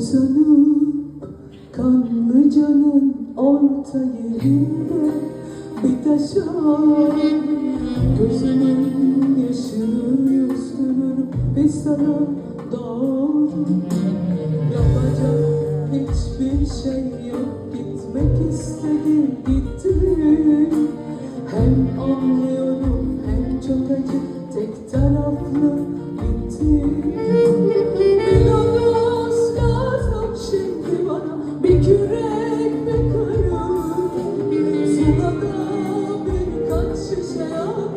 Uzanıp kanlıcanın orta yerinde bir taşa. Gözümün yaşını yüzdürür ve sana doğru. Yapacak hiçbir şey yok gitmek istedim gittim Hem anlıyorum hem çok acı tek taraf Burada birkaç şişe yağ